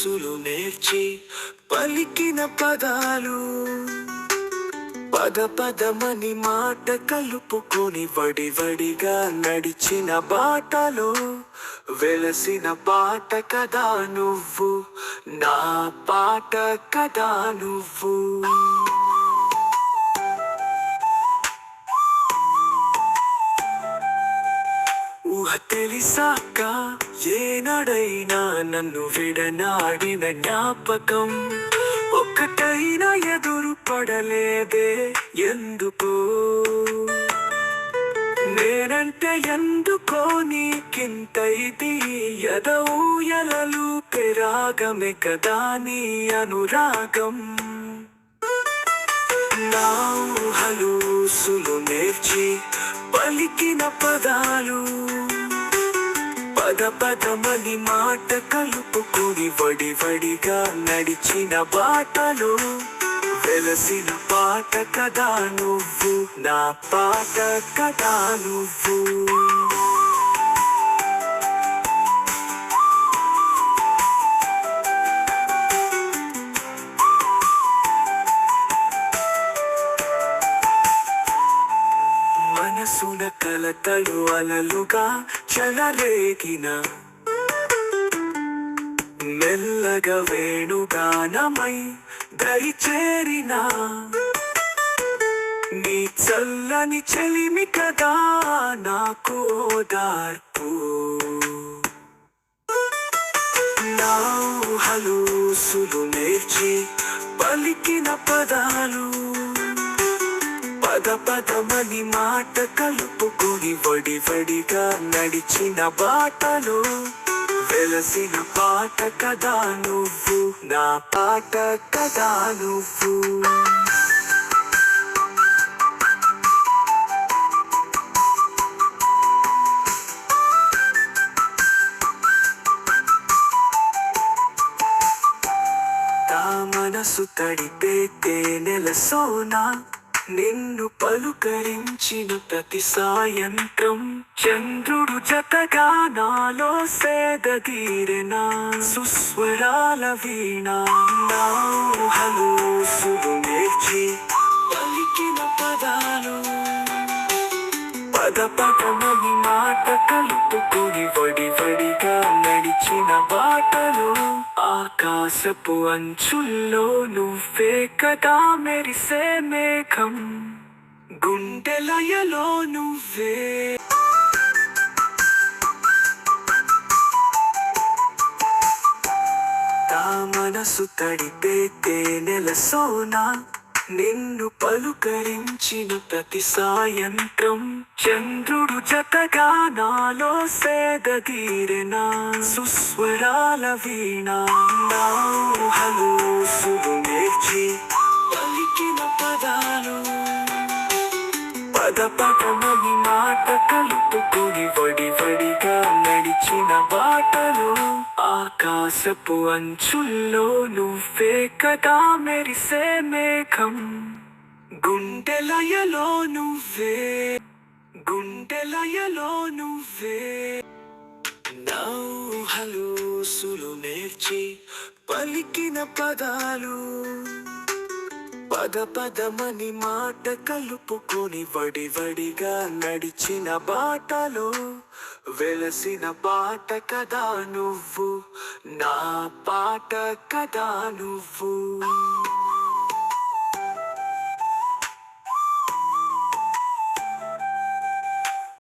మనసులు నేర్చి పలికిన పదాలు పద పదమని మాట కలుపుకొని వడి వడిగా నడిచిన బాటలో వెలసిన పాట కదా నువ్వు నా పాట కదా నువ్వు. ఊహ తెలిసాక ఏనాడైనా నన్ను విడనాడిన జ్ఞాపకం ఒక్కటైనా ఎదురు పడలేదే ఎందుకు? నేనంటే ఎందుకో నీకింత ఇది ఎదఊయలలు పెరాగమే కదా నీ అనురాగం? నా ఊహలూసులు నేర్చి పలికిన పదాలు. పద పదమని మాట కలుపుకుని వడి వడిగా నడిచిన బాటలు. వెలసిన పాట కదా నువ్వు నా పాట కదా నువ్వు. మనసున కలతలు అలలుగా చెలరేగిన మెల్లగా వేణుగానమై దరి నీ చల్లని చెలిమి కదా నాకు ఓదార్పు. నా ఊహలూసులు నేర్చి పలికిన పదాలు పద పదమని మాట కలుపుకుని వడి వడిగా నడిచిన బాటలో వెలసిన పాట కదా నువ్వు నా పాట కదా నువ్వు. మనసు తడిపే తేనెల సోనా నిన్ను పలుకరించిన ప్రతి సాయంత్రం చంద్రుడు జతగా నాలో సేదగీరెనా సుస్వరాల వీణ. నా ఊహలూసులు నేర్చి పలికిన పదాలు. పద పదమని మాట కలుపుకుని వడి వడిగా నడిచిన బాటలు ఆకాశపు అంచుల్లో నువ్వే కదా మెరిసే మేఘం. గుండెలయలో నువ్వే. తా మనసు తడిపే తేనెల సోనా. నిన్ను పలుకరించిన ప్రతి సాయంత్రం చంద్రుడు జతగా నాలో సేదగీరెనా సుస్వరాల వీణ. నా ఊహలూసులు నేర్చి పలికిన పదాలు. పద పదమని మాట కలుపుకుని వడి వడిగా నడిచిన బాటలు ఆకాశపు అంచుల్లో నువ్వే కదా మెరిసే మేఘం. గుండెలయలో నువ్వే గుండెలయలో నువ్వే. నౌహలు సులు నేర్చి పలికిన పదాలు. పద పదమని మాట కలుపుకొని వడి వడిగా నడిచిన బాటలో వెలసిన పాట కదా నువ్వు నా పాట కదా నువ్వు.